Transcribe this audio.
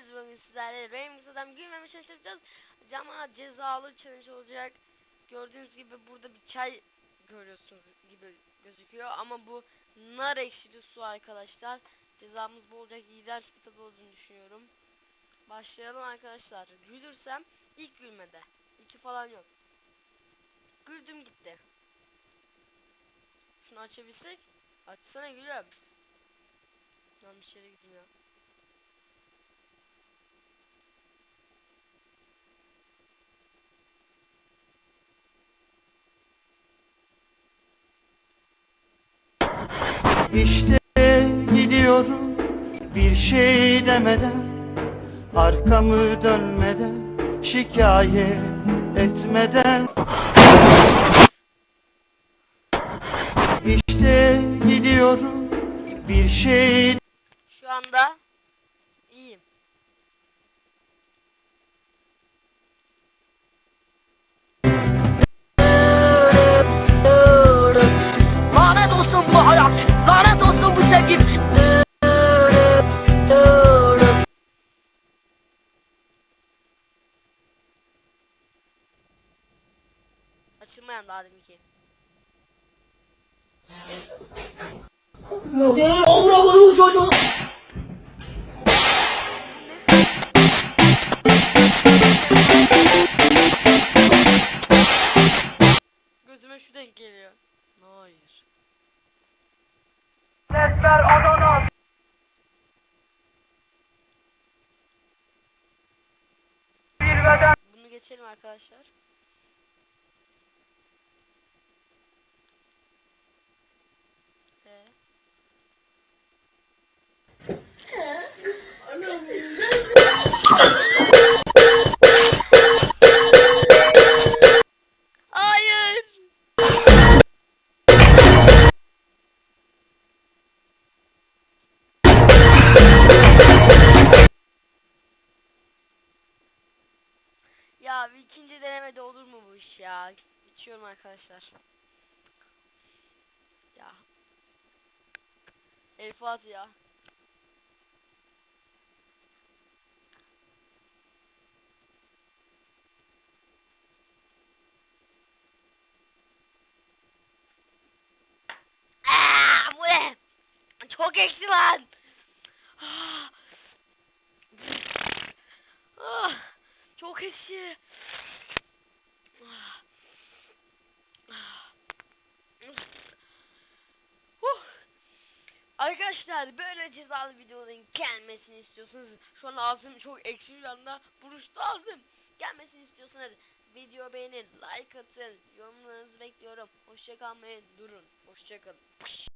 geldiniz. Bugün sizlerle benim adam gülmeme çalışacağız. Cama cezalı challenge olacak. Gördüğünüz gibi burada bir çay görüyorsunuz gibi gözüküyor ama bu nar ekşili su arkadaşlar. Cezamız bu olacak. İğrenç bir tadı olduğunu düşünüyorum. Başlayalım arkadaşlar. Gülürsem ilk gülmede. İki falan yok. Güldüm gitti. Şunu açabilsek. Açsana gülüm. Yanlış yere gittim ya. İşte gidiyorum bir şey demeden Arkamı dönmeden şikayet etmeden. İşte gidiyorum bir şey Şu anda Açılmayan daha deminki. Amına çocuğu. Gözüme şu denk geliyor. Hayır. Bunu geçelim arkadaşlar. Ya bir ikinci denemede olur mu bu iş ya? İçiyorum arkadaşlar. Ya. El ya. Aa, bu ne? Çok ekşi lan. Ekşi. Arkadaşlar böyle cezalı videoların gelmesini istiyorsanız şu an ağzım çok ekşi bir anda buruştu ağzım. Gelmesini istiyorsanız video beğenin, like atın, yorumlarınızı bekliyorum. Hoşçakalmayın, durun. Hoşçakalın.